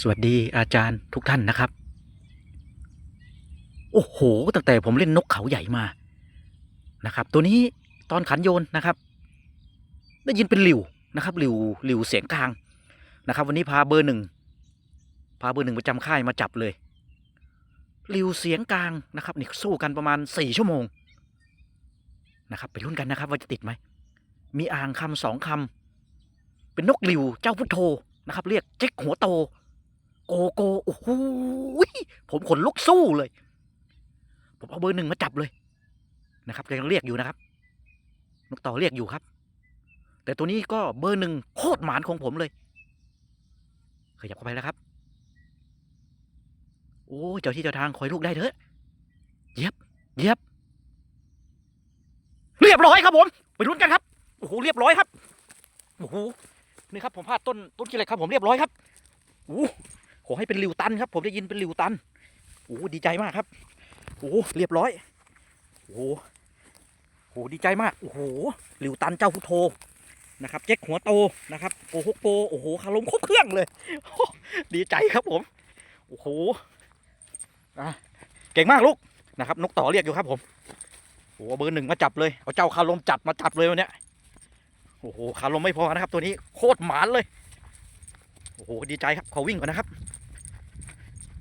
สวัสดีอาจารย์ทุกท่านนะครับ โอ้โห ตั้งแต่ผมเล่นนกเขาใหญ่มานะครับ ตัวนี้ตอนขันโยนนะครับ ได้ยินเป็นหลิวนะครับหลิวหลิวเสียงกลางนะครับ วันนี้พาเบอร์หนึ่งพาเบอร์หนึ่งประจำค่ายมาจับเลยหลิวเสียงกลางนะครับนี่สู้กันประมาณสี่ชั่วโมงนะครับไปลุ้นกันนะครับ ว่าจะติดไหมมีอ่างคำสองคำเป็นนกหลิวเจ้าพุทโธนะครับ เรียกเจ๊กหัวโต โกโกโอ้โหผมขนลุกสู้เลย ผมเอาเบอร์หนึ่งมาจับเลยนะครับยังเรียกอยู่นะครับนกต่อเรียกอยู่ครับ แต่ตัวนี้ก็เบอร์หนึ่งโคตรหมานของผมเลยขยับเข้าไปแล้วครับ โอ้เจ้าที่เจ้าทางคอยลูกได้เถอะเย็บเย็บเรียบร้อยครับผม ไปลุ้นกันครับโอ้โหเรียบร้อยครับโอ้โหนี่ครับผมพลาดต้นต้นกิเล็กครับผมเรียบร้อยครับโอ้โห ขอให้เป็นหลิวตันครับ ผมได้ยินเป็นหลิวตันโอ้ดีใจมากครับโอ้เรียบร้อยโอ้โหโอ้ดีใจมากโอ้โหหลิวตันเจ้าพุทโธนะครับเจ๊กหัวโตนะครับโกโฮโกโอ้โหคารมครบเครื่องเลย ดีใจครับผมโอ้โหอะเก่งมากลูกนะครับ นกต่อเรียกอยู่ครับผมโอ้โหเบอร์หนึ่งมาจับเลยเอาเจ้าคารมจัดมาจับเลยวันเนี้ยโอ้โหคารมไม่พอนะครับ ตัวนี้โคตรหมานเลยโอ้โหดีใจครับขอวิ่งก่อนนะครับ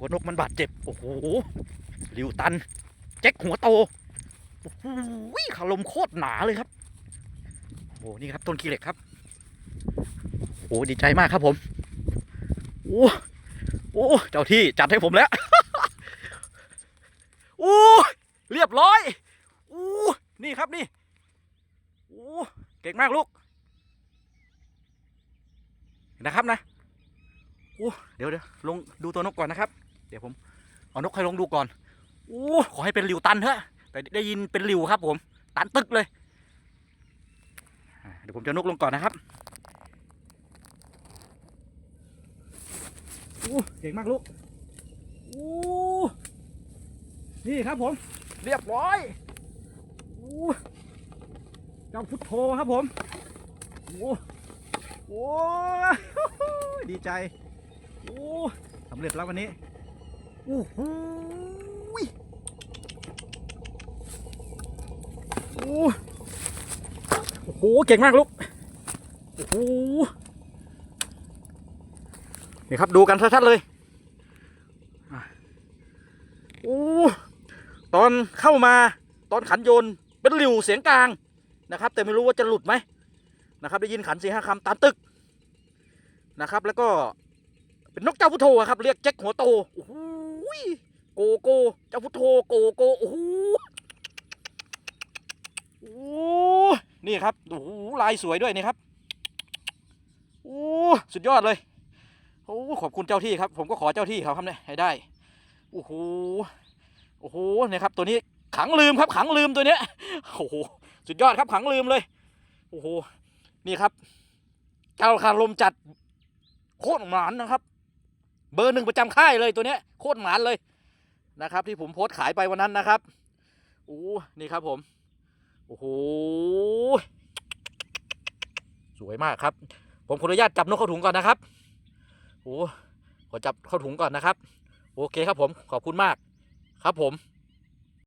กลัวนกมันบาดเจ็บ โอ้โหลิวตัน แจ็คหัวโตโอ้โหขาลมโคตรหนาเลยครับโอ้โหนี่ครับต้นขี้เหล็กครับโอ้หดีใจมากครับผมโอ้โอ้เจ้าที่จัดให้ผมแล้วโอ้เรียบร้อยโอ้นี่ครับนี่โอ้เก่งมากลูกนะครับนะโอ้เดี๋ยวเดี๋ยวลงดูตัวนกก่อนนะครับ ดี๋ยวผมเอานกให้ลงดูก่อนโอ้ขอให้เป็นหลิวตันเถอะ แต่ได้ยินเป็นหลิวครับ ผม ตันตึกเลย เดี๋ยวผมจะนกลงก่อนนะครับโอ้เก่งมากลูกโอ้นี่ครับผม เรียบร้อยโอ้เจ้าพุทโธครับผมโอ้โอ้ดีใจ โอ้สำเร็จแล้ววันนี้ โอ้โหโอ้โห เก่งมากลูก โอ้โห นี่ครับดูกันชัดๆเลยอะโอ้ ตอนเข้ามาตอนขันโยนเป็นหลิวเสียงกลางนะครับ แต่ไม่รู้ว่าจะหลุดไหมนะครับ ได้ยินขันสี่ห้าคำตามตึกนะครับ แล้วก็เป็นนกเจ้าพุทโธครับ เรียกแจ็คหัวโตโอ้โห ยโกโก้เจ้าพุทโธโกโก้โอ้โหโอ้นี่ครับโอ้โหลายสวยด้วยนี่ครับโอ้สุดยอดเลยโอ้ขอบคุณเจ้าที่ครับ ผมก็ขอเจ้าที่เขาครับเนี่ยให้ได้โอ้โหโอ้โหเนี่ยครับ ตัวนี้ขังลืมครับ ขังลืมตัวเนี้ยโอ้โหสุดยอดครับขังลืมเลยโอ้โหนี่ครับเจ้าคารลมจัดโคตรหมานนะครับ เบอร์หนึ่งประจำค่ายเลยตัวเนี้ยโคตรหมานเลยนะครับ ที่ผมโพสต์ขายไปวันนั้นนะครับโอ้นี่ครับผมโอ้โหสวยมากครับ ผมขออนุญาตจับนกเข้าถุงก่อนนะครับโอ้ขอจับเข้าถุงก่อนนะครับ โอเคครับผมขอบคุณมากครับผม